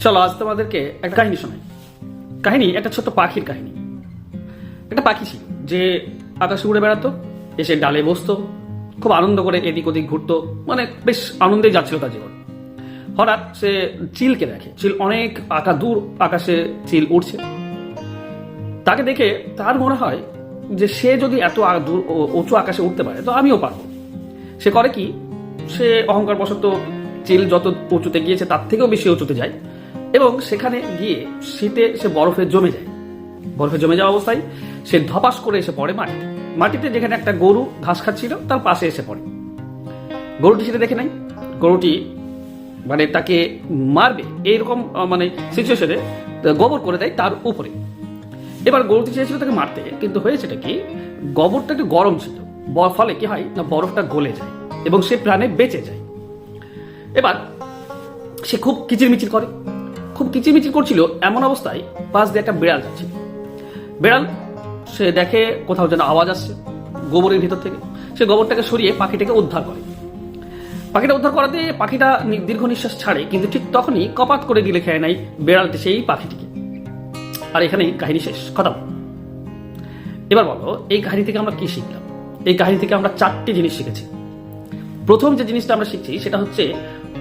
চলো, আজ তোমাদেরকে একটা কাহিনী শোনাই। কাহিনী, একটা ছোট্ট পাখির কাহিনী। একটা পাখি ছিল, যে আকাশে উড়ে বেড়াতো, এসে ডালে বসতো, খুব আনন্দ করে এদিক ওদিক ঘুরতো মানে বেশ আনন্দে যাচ্ছিল তার জীবন। হঠাৎ সে চিলকে দেখে, চিল অনেক আকা দূর আকাশে চিল উড়ছে। তাকে দেখে তার মনে হয় যে সে যদি এত দূর উঁচু আকাশে উঠতে পারে, তো আমিও পারব। সে করে কি, সে অহংকার বশত চিল যত উঁচুতে গিয়েছে, তার থেকেও বেশি উঁচুতে যায়। এবং সেখানে গিয়ে শীতে সে বরফে জমে যায়। বরফে জমে যাওয়া অবস্থায় সে ধপাস করে এসে পড়ে মাটিতে মাটিতে যেখানে একটা গরু ঘাস খাচ্ছিল, তার পাশে এসে পড়ে। গরুটি সেটা দেখে নাই। গরুটি মানে তাকে মারবে এইরকম মানে সিচুয়েশনে গোবর করে দেয় তার উপরে। এবার গরুটি চেয়েছিল তাকে মারতে, কিন্তু হয়েছেটা কি, গোবরটা একটু গরম ছিল। ফলে কি হয় না, বরফটা গলে যায় এবং সে প্রাণে বেঁচে যায়। এবার সে খুব কিচিরমিচির করে। খুব কিচিমিচি করছিল এমন অবস্থায় পাশ দিয়ে একটা বিড়াল যাচ্ছে। বিড়াল, সে দেখে কোথাও যেন আওয়াজ আসছে গোবরের ভিতর থেকে। সে গোবরটাকে সরিয়ে পাখিটাকে উদ্ধার করে। পাখিটা উদ্ধার করাতে পাখিটা দীর্ঘ নিঃশ্বাস ছাড়ে, কিন্তু ঠিক তখনই কপাত করে গিলে খেয়ে নাই বেড়ালটি সেই পাখিটিকে। আর এখানেই কাহিনী শেষ, খতম। এবার বলো, এই কাহিনী থেকে আমরা কি শিখলাম? এই কাহিনী থেকে আমরা চারটি জিনিস শিখেছি। প্রথম যে জিনিসটা আমরা শিখছি, সেটা হচ্ছে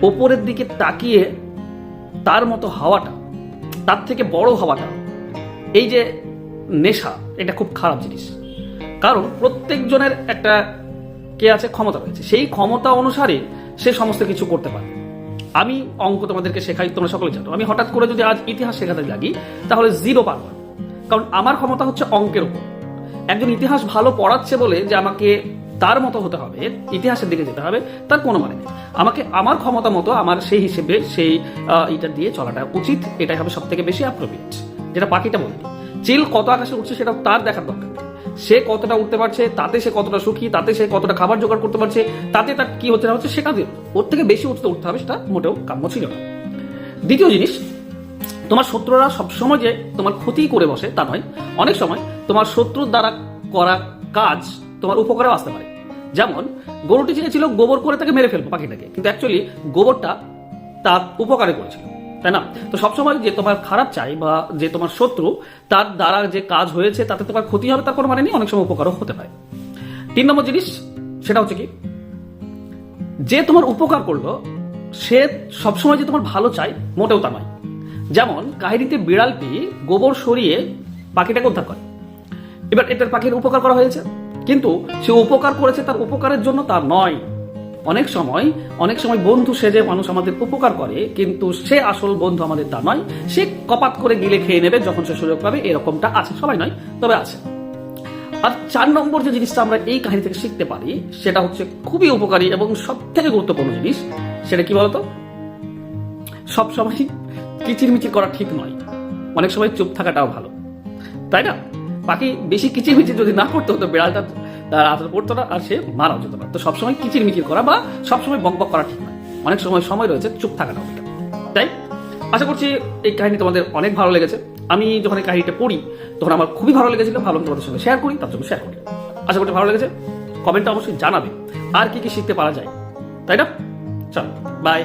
ওপরের দিকে তাকিয়ে তার মতো হাওয়াটা, তার থেকে বড় হওয়াটা, এই যে নেশা, এটা খুব খারাপ জিনিস। কারণ প্রত্যেকজনের একটা কে আছে, ক্ষমতা রয়েছে। সেই ক্ষমতা অনুসারে সে সমস্ত কিছু করতে পারে। আমি অঙ্ক তোমাদেরকে শেখাই, তোমরা সকলে জানো। আমি হঠাৎ করে যদি আজ ইতিহাস শেখাতে লাগি, তাহলে জিরো পারব কারণ আমার ক্ষমতা হচ্ছে অঙ্কের উপর। একজন ইতিহাস ভালো পড়াচ্ছে বলে যে আমাকে তার মতো হতে হবে, ইতিহাসের দিকে যেতে হবে, তার কোনো মানে নেই। আমাকে আমার ক্ষমতা মতো, আমার সেই হিসেবে সেই এটা দিয়ে চলাটা উচিত, এটাই হবে সব থেকে বেশি অ্যাপ্রোপ্রিয়েট যেটা পাখিটা বলবে চিল কত আকাশে উঠছে সেটা তার দেখার দরকার সে কতটা উঠতে পারছে, তাতে সে কতটা সুখী, তাতে সে কতটা খাবার জোগাড় করতে পারছে, তাতে তার কি হচ্ছে না হচ্ছে সেটা দিয়ে ওর থেকে বেশি উঠতে উঠতে হবে সেটা মোটেও কাম্য ছিল না। দ্বিতীয় জিনিস, তোমার শত্রুরা সবসময় যে তোমার ক্ষতি করে বসে তা নয়। অনেক সময় তোমার শত্রুর দ্বারা করা কাজ তোমার উপকারেও আসতে পারে। যেমন, গরুটি চেয়েছিল গোবর করে তাকে মেরে ফেলব পাখিটাকে। কিন্তু অ্যাকচুয়ালি গোবরটা তার উপকারে করেছিল, তাই না? তো সবসময় যে তোমার খারাপ চাই বা যে তোমার শত্রু, তার দ্বারা যে কাজ হয়েছে, তাতে তোমার ক্ষতি হবে, তার কোনো মানে নেই, অনেক সময় উপকারও হতে পারে। তিন নম্বর জিনিস, সেটা হচ্ছে কি, যে তোমার উপকার করল, সে সবসময় যে তোমার ভালো চায়, মোটেও তা নয়। যেমন, কাহিনীতে বিড়ালটি গোবর সরিয়ে পাখিটাকে উদ্ধার করে। এবার এটার পাখির উপকার করা হয়েছে? কিন্তু সে উপকার করেছে তার উপকারের জন্য তার নয়। অনেক সময় অনেক সময় বন্ধু সেজে মানুষ আমাদের উপকার করে, কিন্তু সে আসল বন্ধু আমাদের তা নয়। সে কপাত করে গিলে খেয়ে নেবে যখন সে সুযোগ পাবে, এরকমটা আছে, সবাই নয়, তবে আছে। আর চার নম্বর যে জিনিসটা আমরা এই কাহিনী থেকে শিখতে পারি, সেটা হচ্ছে খুবই উপকারী এবং সব থেকে গুরুত্বপূর্ণ জিনিস, সেটা কি বলতো? সবসময় কিচিরমিচির করা ঠিক নয়। অনেক সময় চুপ থাকাটাও ভালো। তাই না? বাকি বেশি কিচিরমিচির যদি না করতে হতো বিড়ালটা তার আদর পড়তো না, আর সে মারাও যেত না। তো সবসময় কিচিরমিচির করা বা সবসময় বক বক করা ঠিক নয় অনেক সময় সময় রয়েছে, চুপ থাকাটা এটা তাই আশা করছি এই কাহিনী তোমাদের অনেক ভালো লেগেছে। আমি যখন এই কাহিনীটা পড়ি, তখন আমার খুবই ভালো লেগেছিল, ভালো তোমাদের সঙ্গে শেয়ার করি, তার জন্য শেয়ার করি। আশা করছি ভালো লেগেছে। কমেন্টে অবশ্যই জানাবে। আর কি কি শিখতে পারা যায়। তাই না? চলো বাই